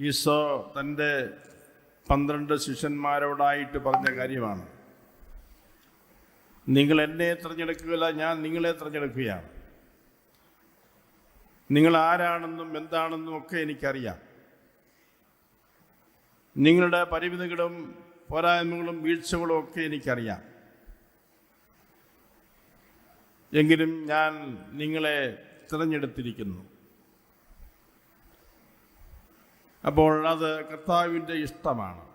ഈശോ തന്റെ പന്ത്രണ്ട് ശിഷ്യന്മാരോടായിട്ട് പറഞ്ഞ കാര്യമാണ്. നിങ്ങൾ എന്നെ തിരഞ്ഞെടുക്കുകയില്ല ഞാൻ നിങ്ങളെ തിരഞ്ഞെടുക്കുകയാണ്. നിങ്ങൾ ആരാണെന്നും എന്താണെന്നും ഒക്കെ എനിക്കറിയാം. നിങ്ങളുടെ പരിമിതികളും പോരായ്മകളും വീഴ്ചകളും ഒക്കെ എനിക്കറിയാം. എങ്കിലും ഞാൻ നിങ്ങളെ തിരഞ്ഞെടുത്തിരിക്കുന്നു. അപ്പോൾ അത് കർത്താവിന്റെ ഇഷ്ടമാണ്.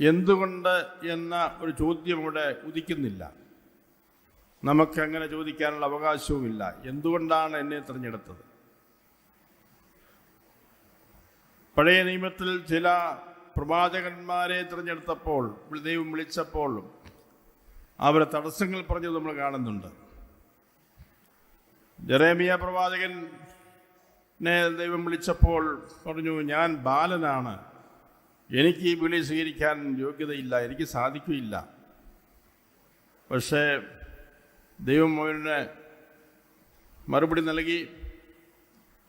എന്തുകൊണ്ട് എന്ന ഒരു ചോദ്യം ഇവിടെ ഉദിക്കുന്നില്ല. നമുക്കങ്ങനെ ചോദിക്കാനുള്ള അവകാശവുമില്ല. എന്തുകൊണ്ടാണ് എന്നെ തിരഞ്ഞെടുത്തത്? പഴയ നിയമത്തിൽ ചില പ്രവാചകന്മാരെ തിരഞ്ഞെടുത്തപ്പോൾ ദൈവം വിളിച്ചപ്പോൾ അവരെ തടസ്സങ്ങൾ പറഞ്ഞത് നമ്മൾ കാണുന്നുണ്ട്. ജെറേമിയ പ്രവാചകനെ ദൈവം വിളിച്ചപ്പോൾ പറഞ്ഞു ഞാൻ ബാലനാണ്. എനിക്ക് ഈ വിളി സ്വീകരിക്കാൻ യോഗ്യതയില്ല എനിക്ക് സാധിക്കുകയില്ല. പക്ഷേ ദൈവം അവന് മറുപടി നൽകി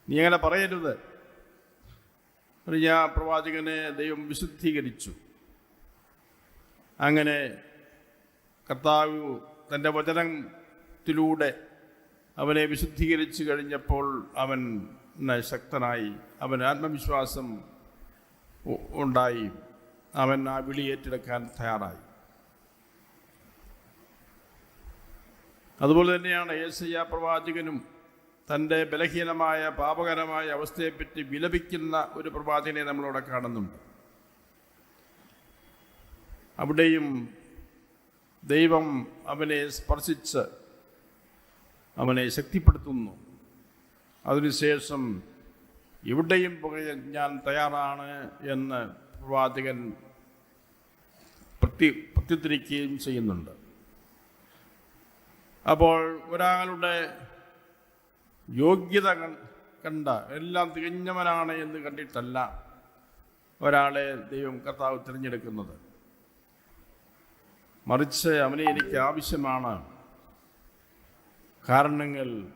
നീ അങ്ങനെ പറയരുത്. ഞാൻ പ്രവാചകനെ ദൈവം വിശുദ്ധീകരിച്ചു. അങ്ങനെ കർത്താവ് തന്റെ വചനത്തിലൂടെ അവനെ വിശുദ്ധീകരിച്ചു കഴിഞ്ഞപ്പോൾ അവൻ ശക്തനായി. അവൻ ആത്മവിശ്വാസം ഉണ്ടായി. അവൻ ആ വിളി ഏറ്റെടുക്കാൻ തയ്യാറായി. അതുപോലെ തന്നെയാണ് ഏസയ്യ പ്രവാചകനും തന്റെ ബലഹീനമായ പാപകരമായ അവസ്ഥയെപ്പറ്റി വിലപിക്കുന്ന ഒരു പ്രവാചകനെ നമ്മളവിടെ കാണുന്നുണ്ട്. അവിടെയും ദൈവം അവനെ സ്പർശിച്ച് അവനെ ശക്തിപ്പെടുത്തുന്നു. അതിനുശേഷം ഇവിടെയും പുകയാൻ ഞാൻ തയ്യാറാണ് എന്ന് പ്രവാചകൻ പ്രത്യ പ്രത്യുദ്ധരിക്കുകയും ചെയ്യുന്നുണ്ട്. അപ്പോൾ ഒരാളുടെ യോഗ്യത കണ്ട എല്ലാം തികഞ്ഞവനാണ് എന്ന് കണ്ടിട്ടല്ല ഒരാളെ ദൈവം കർത്താവ് തിരഞ്ഞെടുക്കുന്നത്. മറിച്ച് അവനെ എനിക്ക് ആവശ്യമാണ്. കാരണങ്ങൾ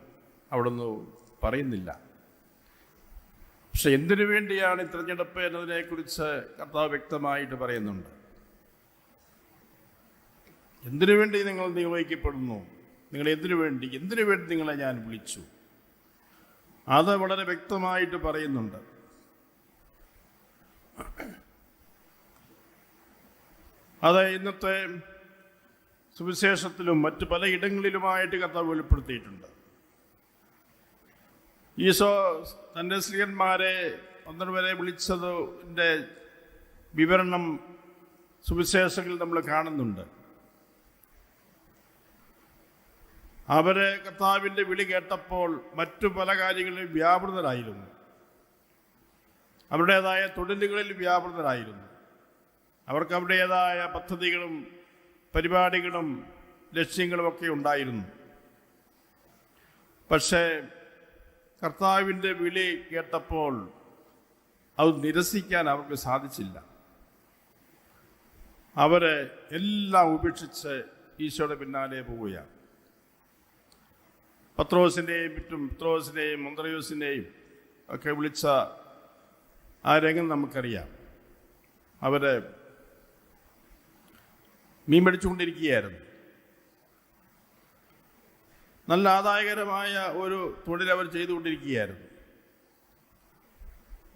അവിടുന്ന് പറയുന്നില്ല. പക്ഷെ എന്തിനു വേണ്ടിയാണ് ഈ തിരഞ്ഞെടുപ്പ് എന്നതിനെക്കുറിച്ച് കർത്താവ് വ്യക്തമായിട്ട് പറയുന്നുണ്ട്? എന്തിനു വേണ്ടി നിങ്ങൾ നിയോഗിക്കപ്പെടുന്നു? നിങ്ങൾ എന്തിനു വേണ്ടി എന്തിനു വേണ്ടി നിങ്ങളെ ഞാൻ വിളിച്ചു? അത് വളരെ വ്യക്തമായിട്ട് പറയുന്നുണ്ട്. അത് ഇന്നത്തെ സുവിശേഷത്തിലും മറ്റു മറ്റ് പലയിടങ്ങളിലുമായിട്ട് കർത്താവ് വെളിപ്പെടുത്തിയിട്ടുണ്ട്. ഈശോ തന്റെ സ്ത്രീയന്മാരെ പന്ത്രണ്ട് വരെ വിളിച്ചതിന്റെ വിവരണം സുവിശേഷങ്ങളിൽ നമ്മൾ കാണുന്നുണ്ട്. അവരെ കർത്താവിന്റെ വിളി കേട്ടപ്പോൾ മറ്റു പല കാര്യങ്ങളിൽ വ്യാപൃതരായിരുന്നു. അവരുടേതായ തൊഴിലുകളിൽ വ്യാപൃതരായിരുന്നു. അവർക്ക് അവരുടേതായ പദ്ധതികളും പരിപാടികളും ലക്ഷ്യങ്ങളും ഒക്കെ ഉണ്ടായിരുന്നു. പക്ഷേ കർത്താവിന്റെ വിളി കേട്ടപ്പോൾ അത് നിരസിക്കാൻ അവർക്ക് സാധിച്ചില്ല. അവരെ എല്ലാം ഉപേക്ഷിച്ച് ഈശോയുടെ പിന്നാലെ പോവുകയാണ്. പത്രോസിന്റെയും മറ്റും പത്രോസിന്റെയും മന്ത്രയോസിന്റെയും ഒക്കെ വിളിച്ച ആ രംഗം നമുക്കറിയാം. അവരെ മീൻ പിടിച്ചുകൊണ്ടിരിക്കുകയായിരുന്നു. നല്ല ആദായകരമായ ഒരു തൊഴിൽ അവർ ചെയ്തുകൊണ്ടിരിക്കുകയായിരുന്നു.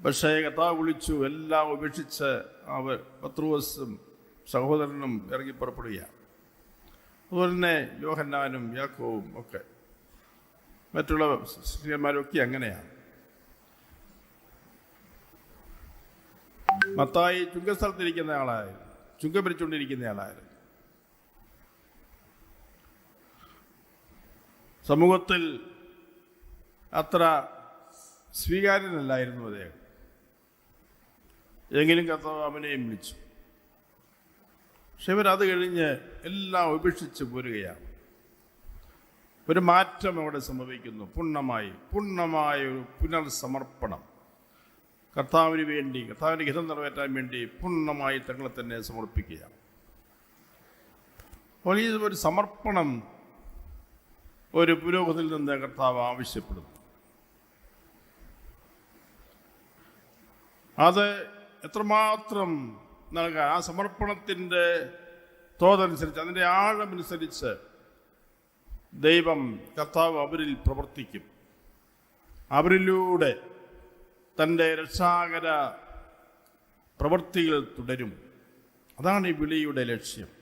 പക്ഷേ കർത്താവ് വിളിച്ചു എല്ലാം ഉപേക്ഷിച്ച് അവർ പത്രോസും സഹോദരനും ഇറങ്ങി പുറപ്പെടുകയാണ്. അതുപോലെ തന്നെ യോഹന്നാനും യാക്കോവും ഒക്കെ. മറ്റുള്ള സ്ത്രീയന്മാരും ഒക്കെ അങ്ങനെയാണ്. മത്തായി ചുങ്കസ്ഥലത്തിരിക്കുന്ന ആളായിരുന്നു. ചുങ്കം പിരിച്ചുകൊണ്ടിരിക്കുന്ന ആളായിരുന്നു. സമൂഹത്തിൽ അത്ര സ്വീകാര്യനല്ലായിരുന്നു അദ്ദേഹം. എങ്കിലും കർത്താവിനെയും വിളിച്ചു. പക്ഷെ ഇവരത് കഴിഞ്ഞ് എല്ലാം ഉപേക്ഷിച്ച് പോരുകയാണ്. ഒരു മാറ്റം അവിടെ സംഭവിക്കുന്നു. പൂർണമായി പൂർണമായ ഒരു പുനർസമർപ്പണം. കർത്താവിന് വേണ്ടി കർത്താവിന്റെ ഹിതം നിറവേറ്റാൻ വേണ്ടി പൂർണമായി തങ്ങളെ തന്നെ സമർപ്പിക്കുക അപ്പോൾ ഈ ഒരു സമർപ്പണം ഒരു പുരോഗതിയിൽ നിന്ന് കർത്താവ് ആവശ്യപ്പെടുന്നു? അത് എത്രമാത്രം നൽകാൻ ആ സമർപ്പണത്തിന്റെ തോതനുസരിച്ച് അതിന്റെ ആഴമനുസരിച്ച് ദൈവം കർത്താവ് അവരിൽ പ്രവർത്തിക്കും. അവരിലൂടെ തന്റെ രക്ഷാകര പ്രവൃത്തികൾ തുടരും. അതാണ് ഈ വിളിയുടെ ലക്ഷ്യം.